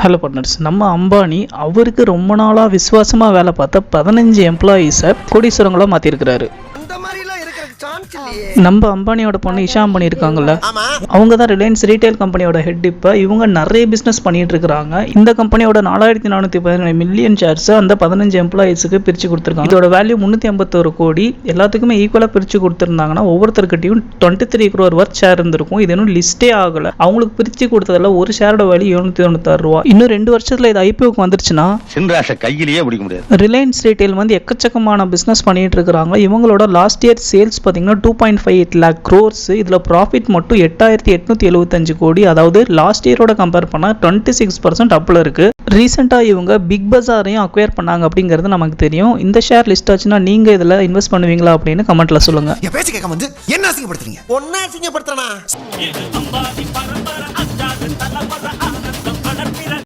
Hello partners நம்ம அம்பானி அவருக்கு ரொம்ப நாளாக விசுவாசமாக வேலை பார்த்த பதினஞ்சு எம்ப்ளாயீஸை கோடீஸ்வரங்களாக மாற்றிருக்கிறாரு நம்ம அம்பானியோட பொண்ணு இஷா அம்பானி இருக்காங்கல்ல ஆமா. அவங்க தான் ரிலையன்ஸ் ரீட்டைல் கம்பெனியோட ஹெட் இப்போ. இவங்க நிறைய பிஸ்னஸ் பண்ணிட்டு இருக்காங்க இந்த கம்பெனியோட நாலாயிரத்தி நானூற்றி பதினேழு மில்லியன் ஷேர்ஸ் அந்த பதினஞ்சு எம்ப்ளாயீஸுக்கு பிரித்து கொடுத்துருக்காங்க. இதோட வேல்யூ முந்நூற்றி ஐம்பத்தோரு கோடி. எல்லாத்துக்குமே ஈக்குவலாக பிரித்து கொடுத்துருந்தாங்கன்னா ஒவ்வொருத்தருக்கிட்டையும் twenty three crore worth share இருந்திருக்கும். இது இன்னும் லிஸ்ட்டே ஆகலை. அவங்களுக்கு பிரித்து கொடுத்ததில் ஒரு ஷேரோட வேல்யூ எழுநூற்றி தொண்ணூத்தாறு ரூபா. இன்னும் ரெண்டு வருஷத்தில் இது ஐபிஓக்கு வந்துருச்சுன்னா கையிலேயே பிடிக்க முடியாது. ரிலையன்ஸ் ரீட்டைல் வந்து எக்கச்சக்கமான பிஸ்னஸ் பண்ணிட்டு இருக்காங்க இவங்களோட லாஸ்ட் இயர் சேல்ஸ் பார்த்தீங்கன்னா two point five eight lakh crores இதில் ப்ராஃபிட் மட்டும் எட்டாயிரத்தி எட்நூத்தி எழுபத்தஞ்சு கோடி. அதாவது லாஸ்ட் இயரோட கம்பேர் பண்ணால் டுவெண்ட்டி சிக்ஸ் பர்சன்ட் அப்பில் இருக்கு. ரீசெண்டாக இவங்க பிக் பஜாரையும் அக்வயர் பண்ணாங்க அப்படிங்கிறது நமக்கு தெரியும். இந்த ஷேர் லிஸ்ட் ஆச்சுன்னா நீங்கள் இதில் இன்வெஸ்ட் பண்ணுவீங்களா அப்படின்னு கமெண்ட்ல சொல்லுங்க. என் பேச்சு கேட்க வந்து என்ன அசிங்கப்படுத்துறீங்க? ஒன்னா அசிங்கப்படுத்துறனா?